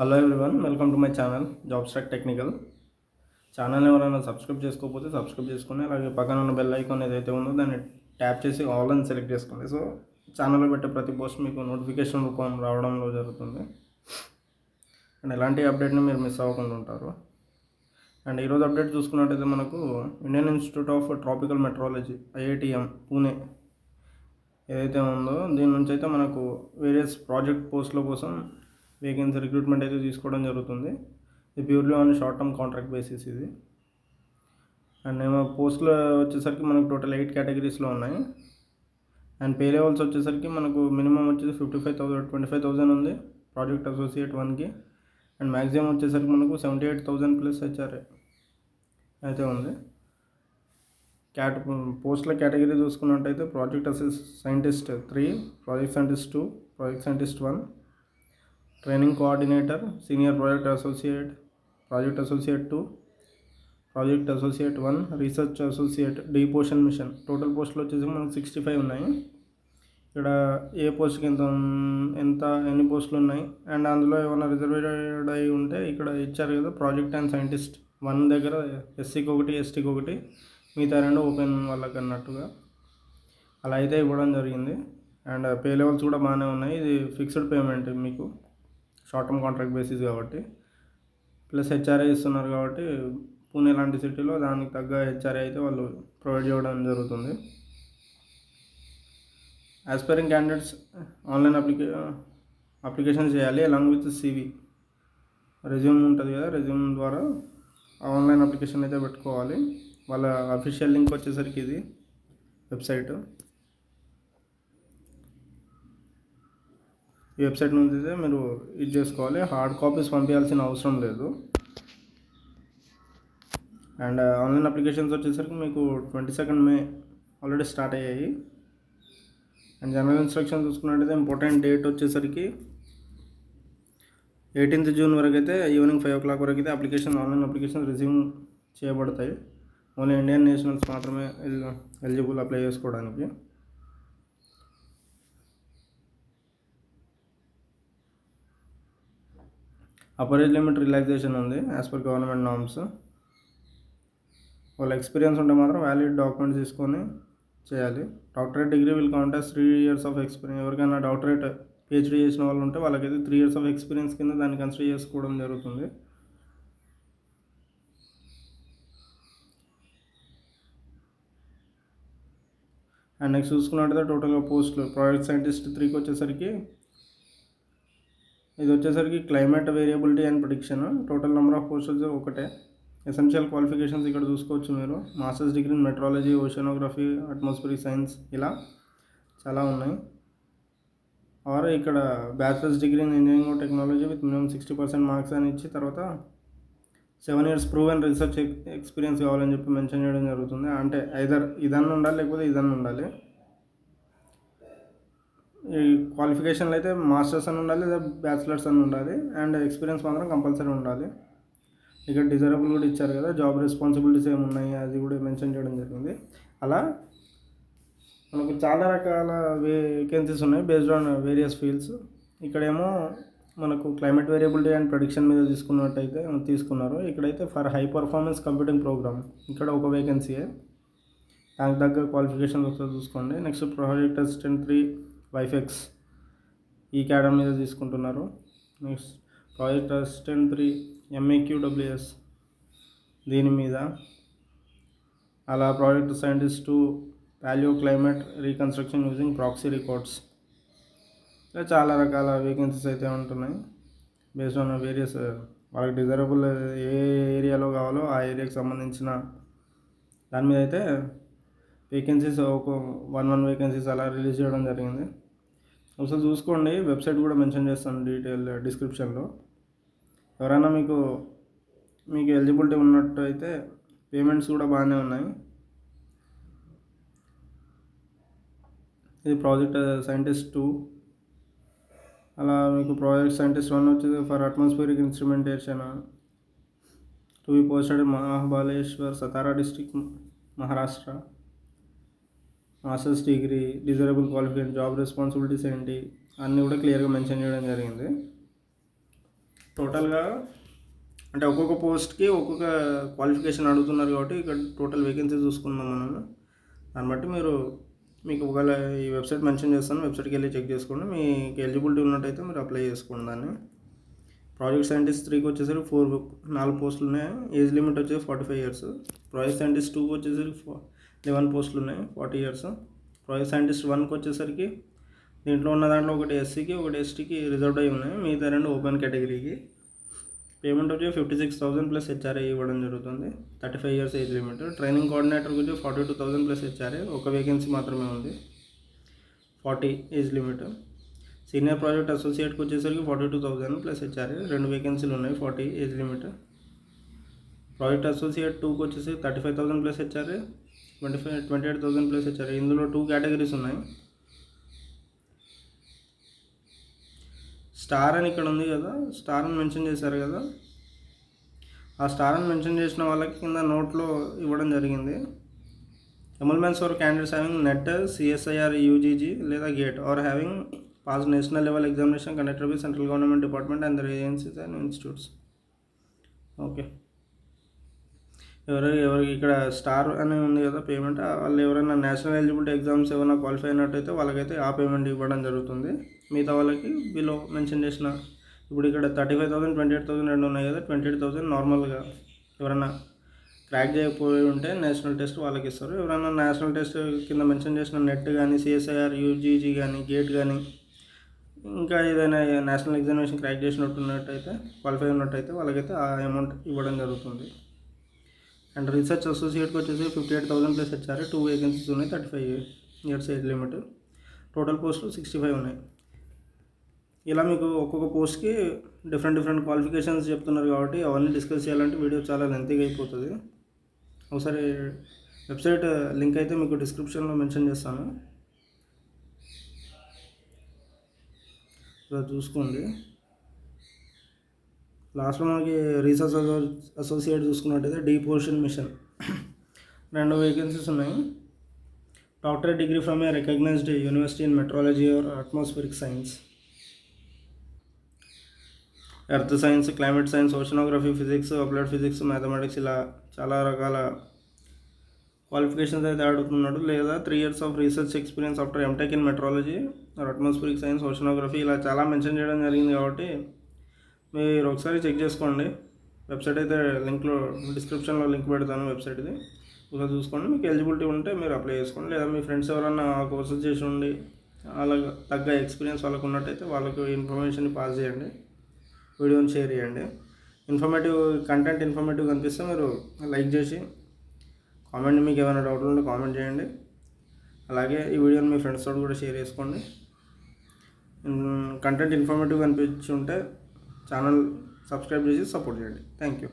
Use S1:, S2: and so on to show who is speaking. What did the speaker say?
S1: Hello everyone welcome to my channel job track technical channel ఎవరైనా subscribe చేసుకోకపోతే subscribe చేసుకుని అలాగే పక్కన ఉన్న బెల్ ఐకాన్ ఏదైతే ఉందో దాన్ని ట్యాప్ చేసి ఆల్ అని సెలెక్ట్ చేసుకోండి. సో ఛానల్లో పెట్టే ప్రతి పోస్ట్ మీకు నోటిఫికేషన్ రూపం రావడంలో జరుగుతుంది. అండ్ ఎలాంటి అప్డేట్ని మీరు మిస్ అవ్వకుండా ఉంటారు. అండ్ ఈరోజు అప్డేట్ చూసుకున్నట్టయితే మనకు Indian Institute of Tropical Meteorology IITM Pune ఏదైతే ఉందో దీని నుంచి అయితే మనకు వేరియస్ ప్రాజెక్ట్ పోస్టుల కోసం వేకెన్సీ రిక్రూట్మెంట్ అయితే తీసుకోవడం జరుగుతుంది. ఇది purely on short term contract basis ఇది. అండ్ ఏమో పోస్టులు వచ్చేసరికి మనకు టోటల్ ఎయిట్ కేటగిరీస్లో ఉన్నాయి. అండ్ పే లెవెల్స్ వచ్చేసరికి మనకు మినిమం వచ్చేసి fifty five thousand twenty five thousand ఉంది ప్రాజెక్ట్ అసోసియేట్ వన్కి. అండ్ మ్యాక్సిమం వచ్చేసరికి మనకు seventy eight thousand plus HRA అయితే ఉంది. క్యాట పోస్టుల కేటగిరీ చూసుకున్నట్టయితే project అసిస్ scientist three project scientist two project scientist one training coordinator senior project associate project associate two project associate one research associate deep ocean mission. Total పోస్టులు వచ్చేసి మనకు sixty five ఉన్నాయి. ఇక్కడ ఏ పోస్ట్కి ఎంత ఎంత ఎన్ని పోస్టులు ఉన్నాయి? అండ్ అందులో ఏమైనా రిజర్వేటెడ్ అయి ఉంటే ఇక్కడ ఇచ్చారు కదా ప్రాజెక్ట్ అండ్ సైంటిస్ట్. వన్ దగ్గర ఎస్సీకి ఒకటి ఎస్టీకి ఒకటి మిగతా రెండు ఓపెన్ వాళ్ళకి అన్నట్టుగా. అలా అయితే ఇవ్వడం జరిగింది. అండ్ పే లెవెల్స్ కూడా బాగానే ఉన్నాయి. ఇది ఫిక్స్డ్ పేమెంట్ మీకు. షార్ట్ టర్మ్ కాంట్రాక్ట్ బేసిస్ కాబట్టి. ప్లస్ హెచ్ఆర్ఐ ఇస్తున్నారు కాబట్టి పూణే లాంటి సిటీలో దానికి తగ్గ హెచ్ఆర్ఐ అయితే వాళ్ళు ప్రొవైడ్ చేయడం జరుగుతుంది. ఆస్పైరింగ్ క్యాండిడేట్స్ ఆన్లైన్ అప్లికే అప్లికేషన్ చేయాలి అలాంగ్ విత్ సివి రెజ్యూమ్ ఉంటుంది కదా రెజ్యూమ్ ద్వారా ఆన్లైన్ అప్లికేషన్ అయితే పెట్టుకోవాలి. వాళ్ళ అఫీషియల్ లింక్ వచ్చేసరికి ఇది వెబ్సైట్ ఈ వెబ్సైట్ నుంచి అయితే మీరు ఇది చేసుకోవాలి. హార్డ్ కాపీస్ పంపించాల్సిన అవసరం లేదు. అండ్ ఆన్లైన్ అప్లికేషన్స్ వచ్చేసరికి మీకు twenty second May already start అయ్యాయి. అండ్ జనరల్ ఇన్స్ట్రక్షన్ చూసుకున్నట్టయితే ఇంపార్టెంట్ డేట్ వచ్చేసరికి ఎయిటీన్త్ జూన్ వరకు అయితే ఈవినింగ్ ఫైవ్ ఓ క్లాక్ వరకు అయితే అప్లికేషన్ ఆన్లైన్ అప్లికేషన్ రిసీవ్ చేయబడతాయి. ఓన్లీ ఇండియన్ నేషనల్స్ మాత్రమే ఎలిజిబుల్ అప్లై చేసుకోవడానికి. అపరేజ్ లిమిట్ రిలాక్సేషన్ ఉంది యాజ్ పర్ గవర్నమెంట్ నామ్స్ వాళ్ళ ఎక్స్పీరియన్స్ ఉంటే మాత్రం వ్యాలిడ్ డాక్యుమెంట్స్ తీసుకొని చేయాలి. Doctorate degree will count three years of experience ఎవరికైనా డాక్టరేట్ పిహెచ్డీ చేసిన వాళ్ళు ఉంటే వాళ్ళకైతే త్రీ ఇయర్స్ ఆఫ్ ఎక్స్పీరియన్స్ కింద దాన్ని కన్సిడర్ చేసుకోవడం జరుగుతుంది. అండ్ నెక్స్ట్ చూసుకున్నట్టయితే టోటల్గా పోస్టులు ప్రాజెక్ట్ సైంటిస్ట్ త్రీకి వచ్చేసరికి ఇది వచ్చేసరికి climate variability and prediction total number of courses ఒకటే. ఎసెన్షియల్ క్వాలిఫికేషన్స్ ఇక్కడ చూసుకోవచ్చు మీరు. Master's degree in meteorology oceanography atmospheric science ఇలా చాలా ఉన్నాయి. ఆర్ ఇక్కడ bachelor's degree in engineering technology with minimum sixty percent marks అని ఇచ్చి తర్వాత seven years prove and research experience కావాలని చెప్పి మెన్షన్ చేయడం జరుగుతుంది. అంటే ఐదర్ ఇదన్నా ఉండాలి లేకపోతే ఇదన్నా ఉండాలి. క్వాలిఫికేషన్లు అయితే మాస్టర్స్ అని ఉండాలి లేదా బ్యాచిలర్స్ అని ఉండాలి. అండ్ ఎక్స్పీరియన్స్ మాత్రం కంపల్సరీ ఉండాలి. ఇక్కడ డిజైరబుల్ కూడా ఇచ్చారు కదా జాబ్ రెస్పాన్సిబిలిటీస్ ఏమున్నాయి అది కూడా మెన్షన్ చేయడం జరిగింది. అలా మనకు చాలా రకాల వేకెన్సీస్ ఉన్నాయి బేస్డ్ ఆన్ వేరియస్ ఫీల్డ్స్ ఇక్కడేమో మనకు క్లైమేట్ వేరియబిలిటీ అండ్ ప్రొడిక్షన్ మీద తీసుకున్నట్టయితే తీసుకున్నారు. ఇక్కడైతే for high performance computing program ఇక్కడ ఒక వేకెన్సీయే దానికి తగ్గ క్వాలిఫికేషన్ ఒకసారి చూసుకోండి. Next project assistant three WiFEX ఈ క్యాడమ్ మీద తీసుకుంటున్నారు. Next project assistant three MAQWS దీని మీద. అలా project scientist two value climate reconstruction using proxy records. ఇలా చాలా రకాల వేకెన్సీస్ అయితే ఉంటున్నాయి. బేస్డ్ ఆన్ వేరియస్ వాళ్ళకి డిజైరబుల్ ఏ ఏరియాలో కావాలో ఆ ఏరియాకి సంబంధించిన దాని మీద అయితే వేకెన్సీస్ ఒక వన్ వన్ వేకెన్సీస్ అలా రిలీజ్ చేయడం జరిగింది. ఒకసారి చూసుకోండి వెబ్సైట్ కూడా మెన్షన్ చేస్తాను డీటెయిల్ డిస్క్రిప్షన్లో ఎవరైనా మీకు మీకు ఎలిజిబిలిటీ ఉన్నట్టు అయితే పేమెంట్స్ కూడా బాగానే ఉన్నాయి. ఇది ప్రాజెక్ట్ సైంటిస్ట్ టూ అలా మీకు ప్రాజెక్ట్ సైంటిస్ట్ వన్ వచ్చేది for atmospheric instrumentation to be posted Mahabaleshwar Satara district Maharashtra master's degree desirable qualification job responsibilities ఏంటి అన్నీ కూడా క్లియర్గా మెన్షన్ చేయడం జరిగింది. టోటల్గా అంటే ఒక్కొక్క పోస్ట్కి ఒక్కొక్క క్వాలిఫికేషన్ అడుగుతున్నారు కాబట్టి ఇక్కడ టోటల్ వేకెన్సీ చూసుకుందాం మనం దాన్ని బట్టి మీరు మీకు ఒకవేళ ఈ వెబ్సైట్ మెన్షన్ చేస్తాను వెబ్సైట్కి వెళ్ళి చెక్ చేసుకోండి. మీకు ఎలిజిబిలిటీ ఉన్నట్టయితే మీరు అప్లై చేసుకోండి దాన్ని. ప్రాజెక్ట్ సైంటిస్ట్ త్రీకి వచ్చేసరికి ఫోర్ నాలుగు పోస్టులు ఉన్నాయి. ఏజ్ లిమిట్ వచ్చేసి forty five years. Project scientist టూకి వచ్చేసరికి లెవెన్ పోస్టులు ఉన్నాయి ఫార్టీ ఇయర్స్. ప్రాజెక్ట్ సైంటిస్ట్ వన్కి వచ్చేసరికి దీంట్లో ఉన్న దాంట్లో ఒకటి ఎస్సీకి ఒకటి ఎస్టీకి రిజర్వ్డ్ అయి ఉన్నాయి. మిగతా రెండు ఓపెన్ కేటగిరీకి. పేమెంట్ వచ్చి fifty six thousand plus HRA ఇవ్వడం జరుగుతుంది. Thirty five years age limit. Training coordinator వచ్చి forty two thousand plus HRA. ఒక వేకెన్సీ మాత్రమే ఉంది. Forty age limit. Senior project అసోసియేట్కి వచ్చేసరికి forty two thousand plus HRA. రెండు వేకెన్సీలు ఉన్నాయి forty age limit. Project associate టూకి వచ్చేసి thirty five thousand plus HRA. Twenty five twenty eight thousand plus వచ్చారు ఇందులో టూ కేటగిరీస్ ఉన్నాయి. స్టార్ అని ఇక్కడ ఉంది కదా. స్టార్ అని మెన్షన్ చేశారు కదా. ఆ స్టార్ అని మెన్షన్ చేసిన వాళ్ళకి కింద నోట్లో ఇవ్వడం జరిగింది. Emoluments for candidates having NET CSIR UGC లేదా GATE or having pass national level examination conducted by central government department and other agencies and institutes okay ఎవరు ఎవరికి ఇక్కడ స్టార్ అని ఉంది కదా పేమెంట్ వాళ్ళు ఎవరైనా నేషనల్ ఎలిజిబిలిటీ ఎగ్జామ్స్ ఏమైనా క్వాలిఫై అయినట్టయితే వాళ్ళకైతే ఆ పేమెంట్ ఇవ్వడం జరుగుతుంది. మిగతా వాళ్ళకి బిలో మెన్షన్ చేసిన ఇప్పుడు ఇక్కడ thirty five thousand twenty eight thousand రెండు ఉన్నాయి కదా ట్వంటీ ఎయిట్ థౌసండ్ నార్మల్గా ఎవరైనా క్రాక్ చేయకపోయి ఉంటే నేషనల్ టెస్ట్ వాళ్ళకి ఇస్తారు. ఎవరైనా నేషనల్ టెస్ట్ కింద మెన్షన్ చేసిన నెట్ కానీ సిఎస్ఐఆర్ యూజీజీ కానీ గేట్ కానీ ఇంకా ఏదైనా నేషనల్ ఎగ్జామినేషన్ క్రాక్ చేసినట్టున్నట్టయితే క్వాలిఫై ఉన్నట్టయితే వాళ్ళకైతే ఆ అమౌంట్ ఇవ్వడం జరుగుతుంది. అండ్ రీసెర్చ్ అసోసియేట్కి వచ్చేసి ఫిఫ్టీ ఎయిట్ థౌసండ్ ప్లస్ వచ్చారు టూ వేకెన్సీస్ ఉన్నాయి thirty five years age limit. Total పోస్టులు సిక్స్టీ ఫైవ్ ఉన్నాయి. ఇలా మీకు ఒక్కొక్క పోస్ట్కి డిఫరెంట్ డిఫరెంట్ క్వాలిఫికేషన్స్ చెప్తున్నారు కాబట్టి అవన్నీ డిస్కస్ చేయాలంటే వీడియో చాలా లెంతీగా అయిపోతుంది. ఒకసారి వెబ్సైట్ లింక్ అయితే మీకు డిస్క్రిప్షన్లో మెన్షన్ చేస్తాను. ఇలా చూసుకోండి. లాస్ట్లో మనకి రీసెర్చ్ అసో అసోసియేట్ చూసుకున్నట్టయితే డీప్ మిషన్. రెండు వేకెన్సీస్ ఉన్నాయి. Doctorate degree from a recognised university in meteorology or atmospheric science. Earth science climate science oceanography physics applied physics mathematics ఇలా చాలా రకాల క్వాలిఫికేషన్స్ అయితే అడుగుతున్నాడు. లేదా three years of research experience after MTech in meteorology atmospheric science oceanography ఇలా చాలా mention చేయడం జరిగింది కాబట్టి మీరు ఒకసారి చెక్ చేసుకోండి. వెబ్సైట్ అయితే లింక్లో డిస్క్రిప్షన్లో లింక్ పెడతాను వెబ్సైట్ది. ఒకసారి చూసుకోండి. మీకు ఎలిజిబిలిటీ ఉంటే మీరు అప్లై చేసుకోండి. లేదా మీ ఫ్రెండ్స్ ఎవరన్నా కోర్సెస్ చేసి ఉండి అలా తగ్గ ఎక్స్పీరియన్స్ వాళ్ళకు ఉన్నట్టయితే వాళ్ళకు ఇన్ఫర్మేషన్ పాస్ చేయండి. వీడియోని షేర్ చేయండి. ఇన్ఫర్మేటివ్ కంటెంట్ ఇన్ఫర్మేటివ్ కనిపిస్తే మీరు లైక్ చేసి కామెంట్ మీకు ఏమైనా డౌట్లు ఉంటే కామెంట్ చేయండి. అలాగే ఈ వీడియోని మీ ఫ్రెండ్స్ తోటి కూడా షేర్ చేసుకోండి. కంటెంట్ ఇన్ఫర్మేటివ్ కనిపించి ఉంటే ఛానల్ సబ్స్క్రైబ్ చేసి సపోర్ట్ చేయండి థ్యాంక్ యూ